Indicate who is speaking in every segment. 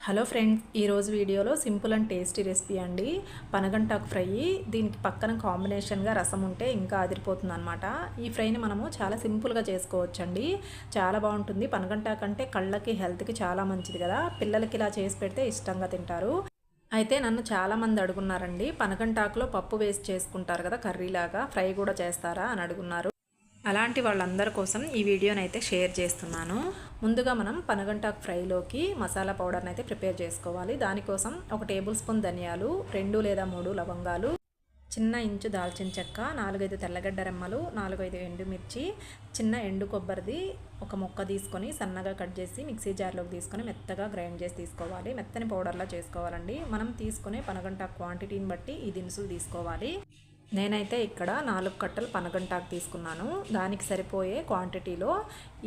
Speaker 1: Hello friends ఈరోజు వీడియోలో simple and tasty recipe అండి. పనగంటాకు ఫ్రై. దీనికి పక్కన కాంబినేషన్గా రసం ఉంటే ఇంకా అదిరిపోతుంది అనమాట ఈ ఫ్రైని మనము చాలా సింపుల్గా చేసుకోవచ్చండి. చాలా బాగుంటుంది. పనగంటాకు అంటే కళ్ళకి హెల్త్కి చాలా మంచిది కదా. పిల్లలకి ఇలా చేసి పెడితే ఇష్టంగా తింటారు. అయితే నన్ను చాలామంది అడుగున్నారండి పనగంటాకులో పప్పు వేసి చేసుకుంటారు కదా కర్రీలాగా. ఫ్రై కూడా చేస్తారా అని అడుగున్నారు. అలాంటి వాళ్ళందరి కోసం ఈ వీడియోని అయితే షేర్ చేస్తున్నాను. ముందుగా మనం పనగంటాకు ఫ్రైలోకి మసాలా పౌడర్ని అయితే ప్రిపేర్ చేసుకోవాలి. దానికోసం ఒక టేబుల్ స్పూన్ ధనియాలు రెండు లేదా మూడు లవంగాలు చిన్న ఇంచు దాల్చిన చెక్క నాలుగైదు తెల్లగడ్డ రెమ్మలు నాలుగైదు ఎండుమిర్చి చిన్న ఎండు కొబ్బరిది ఒక ముక్క తీసుకొని సన్నగా కట్ చేసి మిక్సీ జార్లోకి తీసుకొని మెత్తగా గ్రైండ్ చేసి తీసుకోవాలి. మెత్తని పౌడర్లా చేసుకోవాలండి. మనం తీసుకునే పనగంట క్వాంటిటీని బట్టి ఈ దినుసులు తీసుకోవాలి. నేనైతే ఇక్కడ నాలుగు కట్టలు పనగంటాకు తీసుకున్నాను. దానికి సరిపోయే క్వాంటిటీలో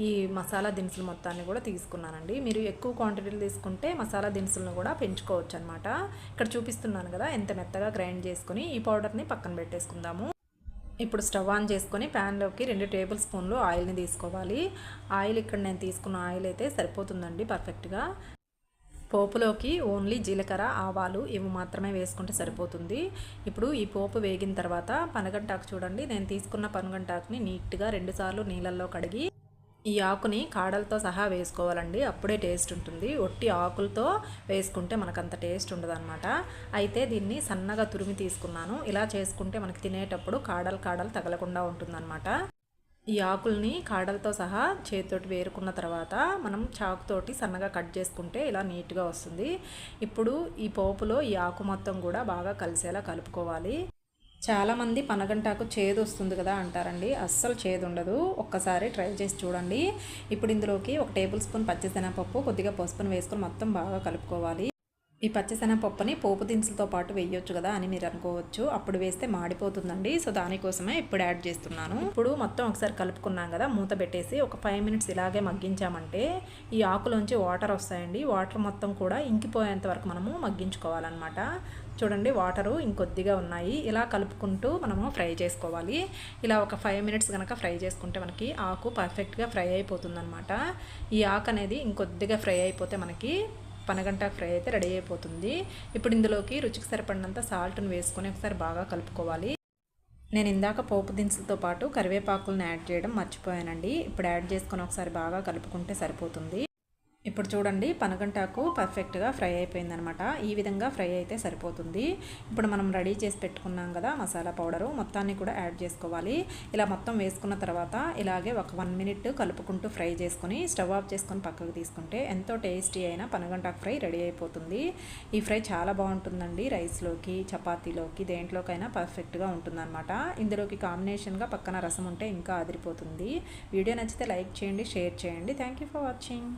Speaker 1: ఈ మసాలా దినుసులు మొత్తాన్ని కూడా తీసుకున్నానండి. మీరు ఎక్కువ క్వాంటిటీలు తీసుకుంటే మసాలా దినుసులను కూడా పెంచుకోవచ్చు అనమాట ఇక్కడ చూపిస్తున్నాను కదా ఎంత మెత్తగా గ్రైండ్ చేసుకుని ఈ పౌడర్ని పక్కన పెట్టేసుకుందాము. ఇప్పుడు స్టవ్ ఆన్ చేసుకొని ప్యాన్లోకి రెండు టేబుల్ స్పూన్లు ఆయిల్ని తీసుకోవాలి. ఆయిల్ ఇక్కడ నేను తీసుకున్న ఆయిల్ అయితే సరిపోతుందండి పర్ఫెక్ట్గా పోపులోకి ఓన్లీ జీలకర్ర ఆవాలు ఇవి మాత్రమే వేసుకుంటే సరిపోతుంది. ఇప్పుడు ఈ పోపు వేగిన తర్వాత పనగంటాకు చూడండి. నేను తీసుకున్న పనగంటాకుని నీట్గా రెండుసార్లు నీళ్ళల్లో కడిగి ఈ ఆకుని కాడలతో సహా వేసుకోవాలండి. అప్పుడే టేస్ట్ ఉంటుంది. ఒట్టి ఆకులతో వేసుకుంటే మనకు అంత టేస్ట్ ఉండదన్నమాట. అయితే దీన్ని సన్నగా తురిమి తీసుకున్నాను. ఇలా చేసుకుంటే మనకి తినేటప్పుడు కాడలు కాడలు తగలకుండా ఉంటుందన్నమాట. ఈ ఆకుల్ని కాడలతో సహా చేతితోటి వేరుకున్న తర్వాత మనం చాకుతోటి సన్నగా కట్ చేసుకుంటే ఇలా నీట్గా వస్తుంది. ఇప్పుడు ఈ పోపులో ఈ ఆకు మొత్తం కూడా బాగా కలిసేలా కలుపుకోవాలి. చాలామంది పనగంటాకు చేదు వస్తుంది కదా అంటారండి. అస్సలు చేదు ఉండదు. ఒక్కసారి ట్రై చేసి చూడండి. ఇప్పుడు ఇందులోకి ఒక టేబుల్ స్పూన్ పచ్చిశనగపప్పు కొద్దిగా పసుపును వేసుకొని మొత్తం బాగా కలుపుకోవాలి. ఈ పచ్చిశనగపప్పుని పోపు దినుసులతో పాటు వేయొచ్చు కదా అని మీరు అనుకోవచ్చు. అప్పుడు వేస్తే మాడిపోతుందండి. సో దానికోసమే ఇప్పుడు యాడ్ చేస్తున్నాను. ఇప్పుడు మొత్తం ఒకసారి కలుపుకున్నాం కదా మూత పెట్టేసి ఒక ఫైవ్ మినిట్స్ ఇలాగే మగ్గించామంటే ఈ ఆకులోంచి వాటర్ వస్తాయండి. వాటర్ మొత్తం కూడా ఇంకిపోయేంత వరకు మనము మగ్గించుకోవాలన్నమాట. చూడండి వాటరు ఇంకొద్దిగా ఉన్నాయి. ఇలా కలుపుకుంటూ మనము ఫ్రై చేసుకోవాలి. ఇలా ఒక ఫైవ్ మినిట్స్ కనుక ఫ్రై చేసుకుంటే మనకి ఆకు పర్ఫెక్ట్గా ఫ్రై అయిపోతుందన్నమాట. ఈ ఆకు అనేది ఇంకొద్దిగా ఫ్రై అయిపోతే మనకి పనగంట ఫ్రై అయితే రెడీ అయిపోతుంది. ఇప్పుడు ఇందులోకి రుచికి సరిపడినంత సాల్ట్ని వేసుకొని ఒకసారి బాగా కలుపుకోవాలి. నేను ఇందాక పోపు దినుసులతో పాటు కరివేపాకులను యాడ్ చేయడం మర్చిపోయానండి. ఇప్పుడు యాడ్ చేసుకొని ఒకసారి బాగా కలుపుకుంటే సరిపోతుంది. ఇప్పుడు చూడండి పనగంటాకు పర్ఫెక్ట్గా ఫ్రై అయిపోయిందనమాట. ఈ విధంగా ఫ్రై అయితే సరిపోతుంది. ఇప్పుడు మనం రెడీ చేసి పెట్టుకున్నాం కదా మసాలా పౌడరు మొత్తాన్ని కూడా యాడ్ చేసుకోవాలి. ఇలా మొత్తం వేసుకున్న తర్వాత ఇలాగే ఒక వన్ మినిట్ కలుపుకుంటూ ఫ్రై చేసుకుని స్టవ్ ఆఫ్ చేసుకొని పక్కకు తీసుకుంటే ఎంతో టేస్టీ అయిన పనగంటాకు ఫ్రై రెడీ అయిపోతుంది. ఈ ఫ్రై చాలా బాగుంటుందండి రైస్లోకి చపాతీలోకి దేంట్లోకైనా పర్ఫెక్ట్గా ఉంటుందన్నమాట ఇందులోకి కాంబినేషన్గా పక్కన రసం ఉంటే ఇంకా అదిరిపోతుంది. వీడియో నచ్చితే లైక్ చేయండి షేర్ చేయండి. Thank for watching.